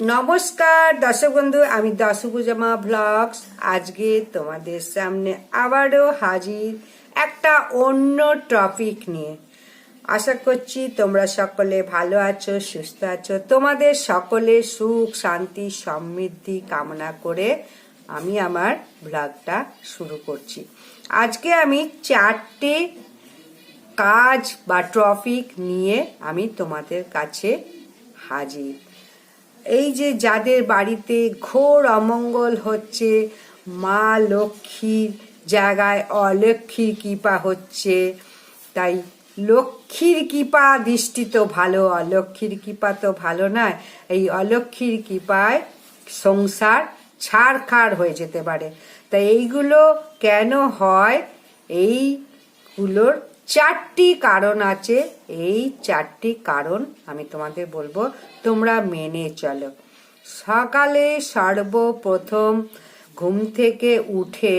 নমস্কার, দর্শক বন্ধু, আমি দশভুজামা ব্লগস। আজকে তোমাদের সামনে আবারও হাজির একটা অন্য টপিক নিয়ে। আশা করছি তোমরা সকলে ভালো আছো, সুস্থ আছো। তোমাদের সকলে সুখ, শান্তি, সমৃদ্ধি কামনা করে আমি আমার ব্লগটা শুরু করছি। আজকে আমি চারটে কাজ বা টপিক নিয়ে আমি তোমাদের কাছে হাজির। এই যে যাদের বাড়িতে ঘোর অমঙ্গল হচ্ছে, মা লক্ষ্মীর জায়গায় অলক্ষ্মীর কৃপা হচ্ছে। তাই লক্ষ্মীর কৃপা দৃষ্টি তো ভালো, অলক্ষ্মীর কৃপা তো ভালো নয়। এই অলক্ষ্মীর কৃপায় সংসার ছাড়খাড় হয়ে যেতে পারে। তাই এইগুলো কেন হয়? এইগুলোর চারটি কারণ আছে। এই চারটি কারণ আমি তোমাদের বলব, তোমরা মেনে চলো। সকালে সর্বপ্রথম ঘুম থেকে উঠে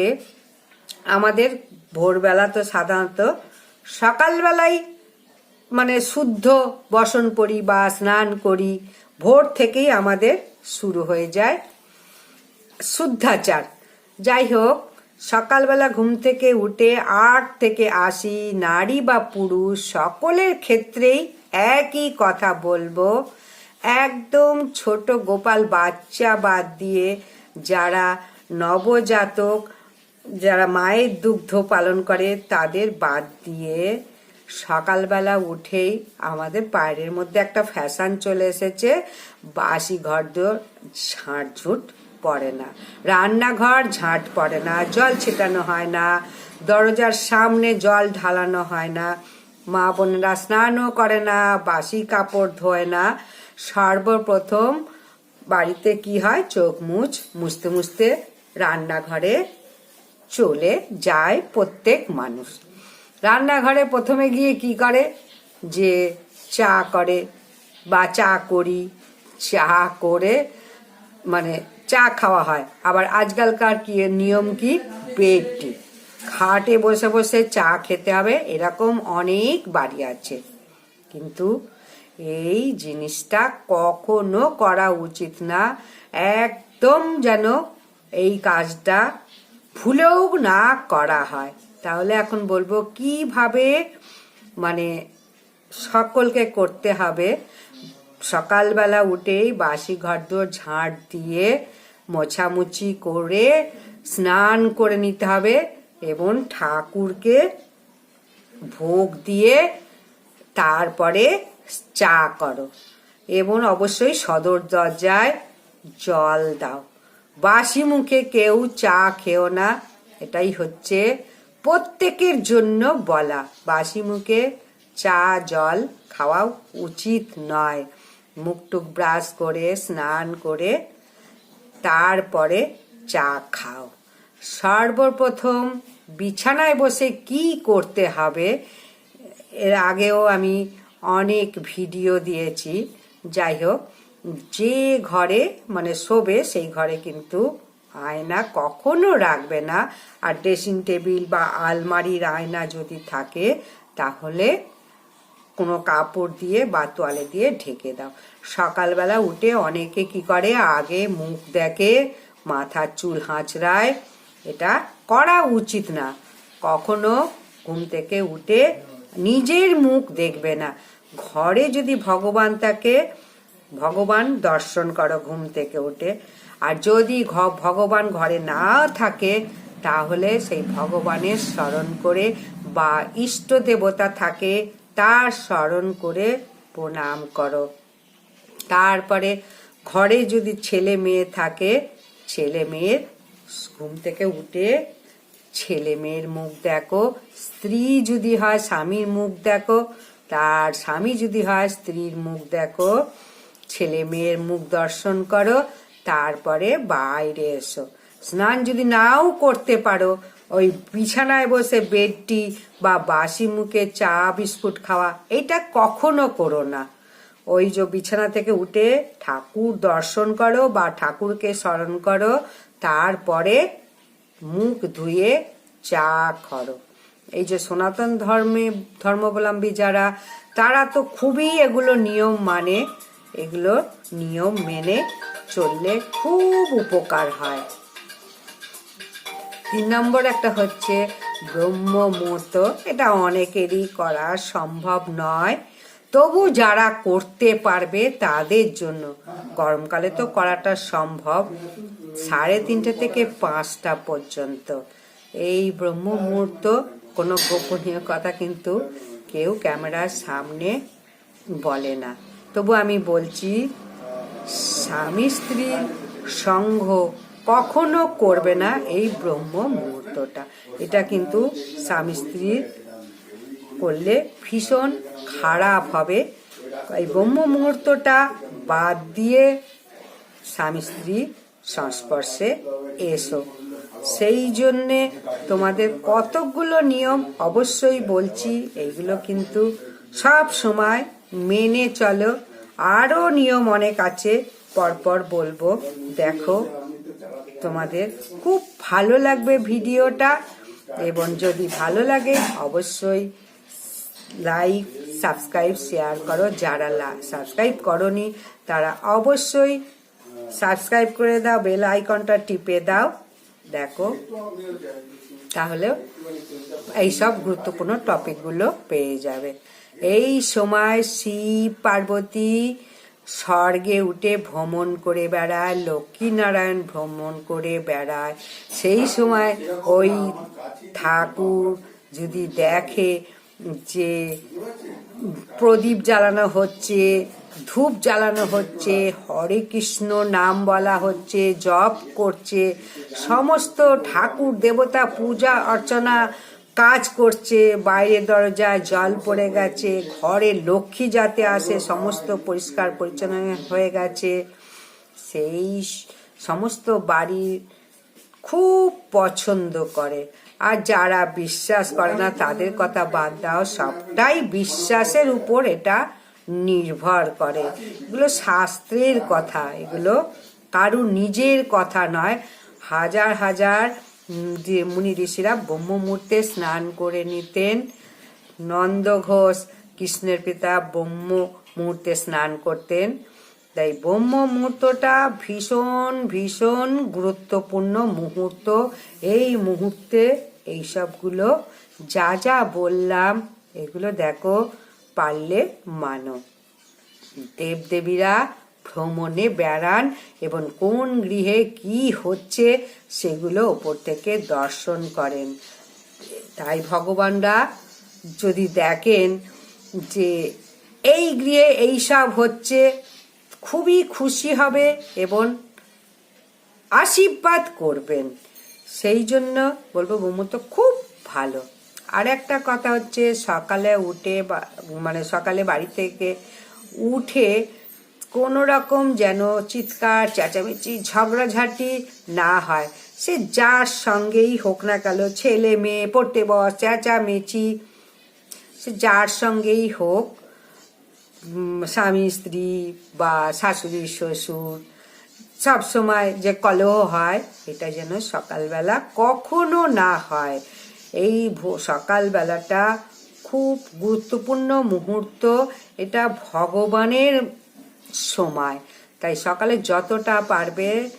আমাদের ভোরবেলা তো সাধারণত সকালবেলায় মানে শুদ্ধ বসন করি বা স্নান করি, ভোর থেকেই আমাদের শুরু হয়ে যায় শুদ্ধাচার। যাই হোক সকালবেলা ঘুম থেকে উঠে আট থেকে আশি নারী বা পুরুষ সকলের ক্ষেত্রেই একই কথা বলব। একদম ছোট গোপাল বাচ্চা বাদ দিয়ে যারা নবজাতক, যারা মায়ের দুগ্ধ পালন করে তাদের বাদ দিয়ে সকালবেলা উঠেই আমাদের বাইরের মধ্যে একটা ফ্যাশন চলে এসেছে। বাসি ঘর দোর ঝাঁটঝুট পড়ে না। রান্নাঘর ঝাঁট পড়ে না, জল ছেটানো হয় না, দরজার সামনে জল ঢালানো হয় না, মা বোনেরা স্নানও করে না, বাসি কাপড় ধোয় না। সর্বপ্রথম বাড়িতে কি হয়? চোখ মুছ, মুছতে মুছতে রান্নাঘরে চলে যায় প্রত্যেক মানুষ। রান্নাঘরে প্রথমে গিয়ে কি করে? যে চা করে বা চা করি, চা করে মানে চা খাওয়া হয়। আবার আজকালকার কি, নিয়ম কি? বেড টি খাটে বসে বসে চা খেতে হবে, এরকম অনেক বাড়ি আছে। কিন্তু এই জিনিসটা কখনো করা উচিত না। একদম যেন এই কাজটা ভুলেও না করা হয়। তাহলে এখন বলব, কীভাবে মানে সকলকে করতে হবে? সকালবেলা উঠেই বাসি ঘরদোর ঝাঁট দিয়ে মোছামুছি করে স্নান করে নিতে হবে এবং ঠাকুরকে ভোগ দিয়ে তারপরে চা করো এবং অবশ্যই সদর দরজায় জল দাও। বাসি মুখে কেউ চা খেও না, এটাই হচ্ছে প্রত্যেকের জন্য বলা। বাসি মুখে চা, জল খাওয়া উচিত নয়। মুখ টুক ব্রাশ করে, স্নান করে তারপরে চা খাও। সর্বপ্রথম বিছানায় বসে কি করতে হবে, এর আগেও আমি অনেক ভিডিও দিয়েছি। যাই হোক, যে ঘরে মানে শোবে সেই ঘরে কিন্তু আয়না কখনো রাখবে না। আর ড্রেসিং টেবিল বা আলমারির আয়না যদি থাকে, তাহলে কোনো কাপড় দিয়ে বা তোয়ালে দিয়ে ঢেকে দাও। সকালবেলা উঠে অনেকে কি করে? আগে মুখ দেখে, মাথার চুল হাঁচড়ায়। এটা করা উচিত না। কখনো ঘুম থেকে উঠে নিজের মুখ দেখবে না। ঘরে যদি ভগবান থাকে, ভগবান দর্শন করো ঘুম থেকে উঠে। আর যদি ভগবান ঘরে না থাকে, তাহলে সেই ভগবানের স্মরণ করে বা ইষ্ট দেবতা থাকে তার স্মরণ করে প্রণাম করো। তারপরে ঘরে যদি ছেলে মেয়ে থাকে, ছেলে মেয়ের ঘুম থেকে উঠে ছেলে মেয়ের মুখ দেখো, স্ত্রী যদি হয় স্বামীর মুখ দেখো, তার স্বামী যদি হয় স্ত্রীর মুখ দেখো, ছেলে মেয়ের মুখ দর্শন করো, তারপরে বাইরে এসো। স্নান যদি নাও করতে পারো ওই বিছানায় বসে বেডটি বা বাসি মুখে চা, বিস্কুট খাওয়া, এটা কখনো করো না। ওই যে বিছানা থেকে উঠে ঠাকুর দর্শন করো বা ঠাকুরকে স্মরণ করো, তারপরে মুখ ধুয়ে চা করো। এই যে সনাতন ধর্মে, ধর্মাবলম্বী যারা, তারা তো খুবই এগুলো নিয়ম মানে এগুলো নিয়ম মেনে চললে খুব উপকার হয়। তিন নম্বর একটা হচ্ছে ব্রহ্ম মুহূর্ত এটা অনেকেরই করা সম্ভব নয়। তবু যারা করতে পারবে তাদের জন্য। গরমকালে তো করাটা সম্ভব। সাড়ে তিনটে থেকে পাঁচটা পর্যন্ত। এই ব্রহ্ম মুহূর্ত কোনো গোপনীয় কথা কিন্তু কেউ ক্যামেরার সামনে বলে না। তবু আমি বলছি স্বামী স্ত্রীর সঙ্গ কখনো করবে না এই ব্রহ্ম মুহূর্তটা। এটা কিন্তু স্বামী স্ত্রীর করলে ভীষণ খারাপ হবে। এই ব্রহ্ম মুহূর্তটা বাদ দিয়ে স্বামী স্ত্রী সংস্পর্শে এসো। সেই জন্যে তোমাদের কতকগুলো নিয়ম অবশ্যই বলছি, এইগুলো কিন্তু সব সময় মেনে চলো। আরও নিয়ম অনেক আছে, পরপর বলব। দেখো তোমাদের খুব ভালো লাগবে ভিডিওটা এবং যদি ভালো লাগে, অবশ্যই লাইক, সাবস্ক্রাইব, শেয়ার করো। যারা সাবস্ক্রাইব করনি, তারা অবশ্যই সাবস্ক্রাইব করে দাও, বেল আইকনটা টিপে দাও। দেখো, তাহলে এইসব গুরুত্বপূর্ণ টপিকগুলো পেয়ে যাবে। এই সময় শিব, পার্বতী স্বর্গে উঠে ভ্রমণ করে বেড়ায়, লক্ষ্মীনারায়ণ ভ্রমণ করে বেড়ায়। সেই সময় ওই ঠাকুর যদি দেখে যে প্রদীপ জ্বালানো হচ্ছে, ধূপ জ্বালানো হচ্ছে, হরে কৃষ্ণ নাম বলা হচ্ছে, জপ করছে, সমস্ত ঠাকুর, দেবতা, পূজা, অর্চনা কাজ করছে, বাইরের দরজায় জল পড়ে গেছে, ঘরে লক্ষ্মী যাতে আসে, সমস্ত পরিষ্কার পরিচ্ছন্ন হয়ে গেছে। সেই সমস্ত বাড়ি খুব পছন্দ করে। আর যারা বিশ্বাস করে না, তাদের কথা বাদ দাও, সবটাই বিশ্বাসের উপর এটা নির্ভর করে। এগুলো শাস্ত্রের কথা, এগুলো কারু নিজের কথা নয়। হাজার হাজার যে মুনি ঋষিরা ব্রহ্ম মুহূর্তে স্নান করে নিতেন। নন্দ ঘোষ, কৃষ্ণের পিতা ব্রহ্ম মুহূর্তে স্নান করতেন। তাই ব্রহ্ম মুহূর্তটা ভীষণ ভীষণ গুরুত্বপূর্ণ মুহূর্ত। এই মুহূর্তে এইসবগুলো যা যা বললাম, এগুলো দেখো, পারলে মানো। দেবদেবীরা ভ্রমণে বেড়ান এবং কোন গৃহে কি হচ্ছে সেগুলো ওপর থেকে দর্শন করেন। তাই ভগবানরা যদি দেখেন যে এই গৃহে এইসব হচ্ছে, খুবই খুশি হবে এবং আশীর্বাদ করবেন। সেই জন্য বলব ব্রহ্মত্ব খুব ভালো। আর একটা কথা হচ্ছে সকালে উঠে মানে সকালে বাড়ি থেকে উঠে কোনো রকম যেন চিৎকার, চেঁচামেচি, ঝগড়াঝাটি না হয়। সে যার সঙ্গেই হোক না কেন, ছেলে মেয়ে পড়তে বস, চেঁচামেচি, সে যার সঙ্গেই হোক স্বামী, স্ত্রী বা শাশুড়ি, শ্বশুর, সব সময় যে কলহ হয়, এটা যেন সকালবেলা কখনো না হয়। এই সকালবেলাটা খুব গুরুত্বপূর্ণ মুহূর্ত। এটা ভগবানের সময়। তাই সকালে যতটা পারবে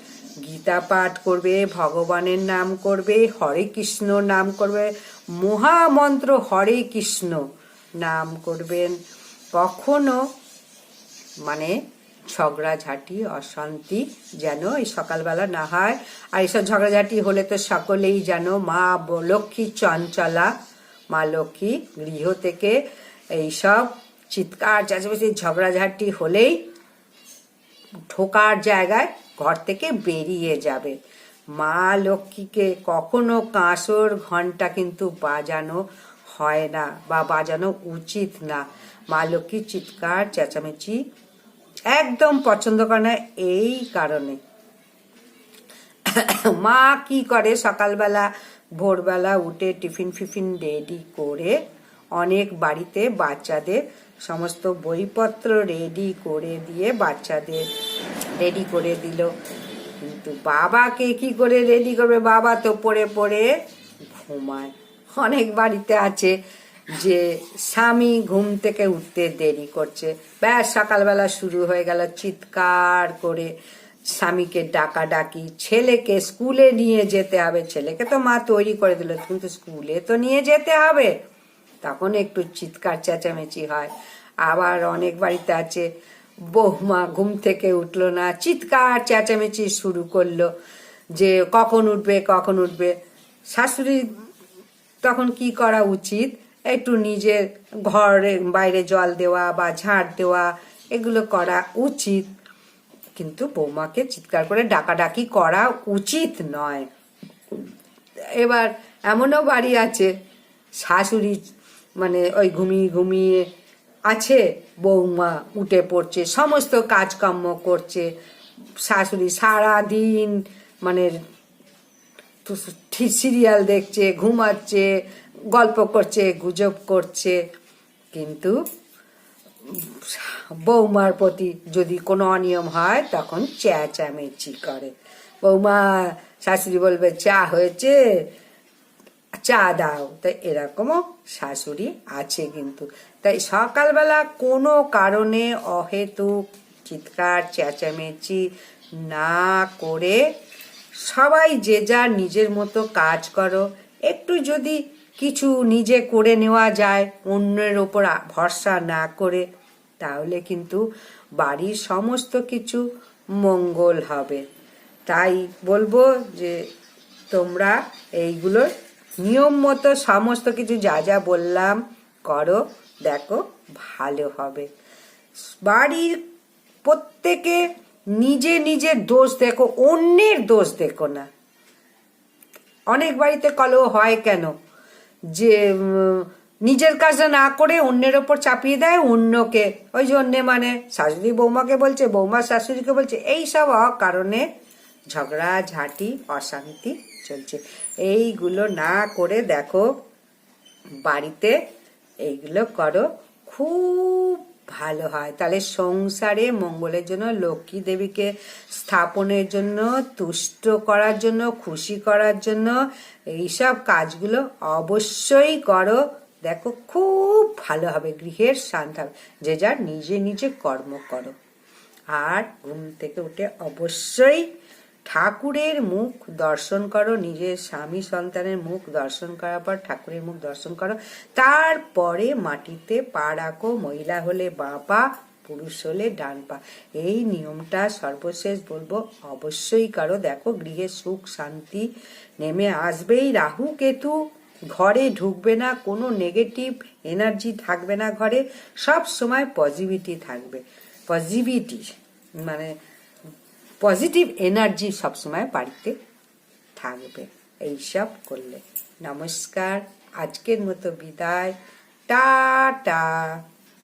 গীতা পাঠ করবে, ভগবানের নাম করবে, হরে কৃষ্ণ নাম করবে, মহামন্ত্র হরে কৃষ্ণ নাম করবেন। কখনো মানে ঝগড়াঝাটি অশান্তি যেন এই সকালবেলা না হয়। আর এইসব ঝগড়াঝাটি হলে তো সকলেই যেন মা লক্ষ্মী চঞ্চলা, মা লক্ষ্মী গৃহ থেকে এইসব চিৎকার চেঁচামেচি ঝগড়াঝাটি হলেই ঢোকার জায়গায় ঘর থেকে বেরিয়ে যাবে। মা লক্ষ্মীকে কখনো কাঁসর ঘণ্টা কিন্তু বাজানো হয় না বা বাজানো উচিত না। মা লক্ষ্মীর চিৎকার, চেঁচামেচি একদম পছন্দ করে না এই কারণে। মা কি করে? সকালবেলা, ভোরবেলা উঠে টিফিন ফিফিন রেডি করে অনেক বাড়িতে বাচ্চাদের সমস্ত বইপত্র রেডি করে দিয়ে বাচ্চাদের রেডি করে দিল। কিন্তু বাবাকে কি করে রেডি করবে? বাবা তো পড়ে পড়ে ঘুমায়। অনেক বাড়িতে আছে যে স্বামী ঘুম থেকে উঠতে দেরি করছে। ব্যাস, সকালবেলা শুরু হয়ে গেল চিৎকার করে স্বামীকে ডাকা ডাকি ছেলেকে স্কুলে নিয়ে যেতে হবে। ছেলেকে তো মা তৈরি করে দিল, কিন্তু স্কুলে তো নিয়ে যেতে হবে। তখন একটু চিৎকার চেঁচামেচি হয়। আবার অনেক বাড়িতে আছে, বৌমা ঘুম থেকে উঠল না, চিৎকার চেঁচামেচি শুরু করল যে কখন উঠবে কখন উঠবে। শাশুড়ি তখন কি করা উচিত? একটু নিজের ঘরে বাইরে জল দেওয়া বা ঝাড় দেওয়া, এগুলো করা উচিত। কিন্তু বৌমাকে চিৎকার করে ডাকাডাকি করা উচিত নয়। এবার এমনও বাড়ি আছে, শাশুড়ি মানে ওই ঘুমিয়ে ঘুমিয়ে আছে, বৌমা উঠে পড়ছে, সমস্ত কাজকর্ম করছে, শাশুড়ি সারা দিন মানে সিরিয়াল দেখছে, ঘুমাচ্ছে, গল্প করছে, গুজব করছে। কিন্তু বৌমার প্রতি যদি কোনো অনিয়ম হয়, তখন চেঁচামেচি করে। বৌমা, শাশুড়ি বলবে, চা হয়েছে? চা দাও। তাই এরকমও শাশুড়ি আছে কিন্তু। তাই সকালবেলা কোনো কারণে অহেতুক, চিৎকার, চেঁচামেচি না করে সবাই যে যার নিজের মতো কাজ করো। একটু যদি কিছু নিজে করে নেওয়া যায়, অন্যের ওপর ভরসা না করে, তাহলে কিন্তু বাড়ির সমস্ত কিছু মঙ্গল হবে। তাই বলব যে তোমরা এইগুলো নিয়ম মতো সমস্ত কিছু যা যা বললাম, করো, দেখো, ভালো হবে। বাড়ির প্রত্যেকে নিজে নিজের দোষ দেখো, অন্যের দোষ দেখো না। অনেক বাড়িতে কলহ হয় কেন? যে নিজের কাজটা না করে অন্যের ওপর চাপিয়ে দেয়, অন্যকে, ওই জন্যে মানে শাশুড়ি বৌমাকে বলছে, বৌমা শাশুড়িকে বলছে এই সব কারণে ঝগড়া, ঝাঁটি, অশান্তি চলছে। এইগুলো না করে দেখো, বাড়িতে এইগুলো করো, খুব ভালো হয়। তাহলে সংসারে মঙ্গলের জন্য, লক্ষ্মী দেবীকে স্থাপনের জন্য, তুষ্ট করার জন্য, খুশি করার জন্য এইসব কাজগুলো অবশ্যই করো। দেখো, খুব ভালো হবে, গৃহের শান্ত হবে। যে যার নিজে নিজে কর্ম করো। আর ঘুম থেকে উঠে অবশ্যই ঠাকুরের মুখ দর্শন করো, নিজের স্বামী সন্তানের মুখ দর্শন করার পর ঠাকুরের মুখ দর্শন করো। তারপরে মাটিতে পা রাখো, মহিলা হলে বাঁ পা পুরুষ হলে ডান পা এই নিয়মটা সর্বশেষ বলব, অবশ্যই করো। দেখো, গৃহে সুখ, শান্তি নেমে আসবেই। রাহু, কেতু, ঘরে ঢুকবে না, কোনো নেগেটিভ এনার্জি থাকবে না ঘরে, সব সময় পজিটিভিটি থাকবে। পজিটিভিটি মানে পজিটিভ এনার্জি সবসময় বাড়িতে থাকবে। এইসব করলে। নমস্কার। আজকের মতো বিদায়। টাটা।